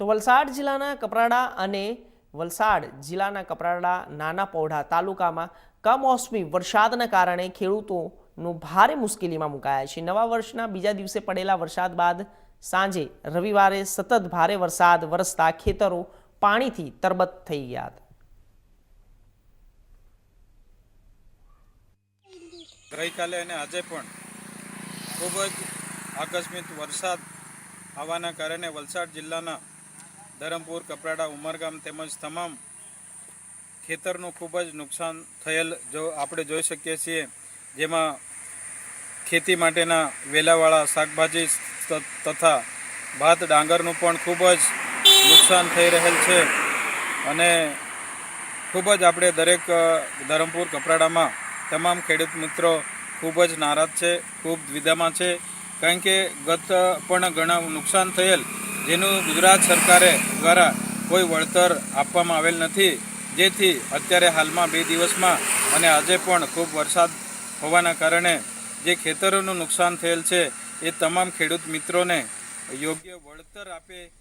તો વલસાડ જિલ્લાના કપરાડા અને વલસાડ જિલ્લાના કપરાડા નાના પૌઢા તાલુકામાં કમોસમી વરસાદના કારણે ખેડૂતોનું ભારે મુશ્કેલીમાં મુકાયા છે. નવા વર્ષના બીજા દિવસે પડેલા વરસાદ બાદ સાંજે રવિવારે સતત ભારે વરસાદ વરસતા ખેતરો પાણીથી તરબત થઈ ગયા હતા. ગઈકાલે અને આજે પણ ખૂબ જ આકસ્મિક વરસાદ આવવાના કારણે વલસાડ જિલ્લાના ધરમપુર, કપરાડા, ઉમરગામ તેમજ તમામ ખેતરનું ખૂબ જ નુકસાન થયેલ જો આપણે જોઈ શકીએ છીએ, જેમાં ખેતી માટેના વેલાવાળા શાકભાજી તથા ભાત ડાંગરનું પણ ખૂબ જ નુકસાન થઈ રહેલ છે. અને ખૂબ જ આપણે દરેક ધરમપુર, કપરાડામાં તમામ ખેડૂત મિત્રો ખૂબ જ નારાજ છે, ખૂબ દ્વિધામાં છે, કારણ કે ગત પણ ઘણા નુકસાન થયેલ જેનું ગુજરાત સરકારે દ્વારા કોઈ વળતર આપવામાં આવેલ નથી. જેથી અત્યારે હાલમાં બે દિવસમાં અને આજે પણ ખૂબ વરસાદ હોવાના કારણે જે ખેતરોનું નુકસાન થયેલ છે, એ તમામ ખેડૂત મિત્રોને યોગ્ય વળતર આપે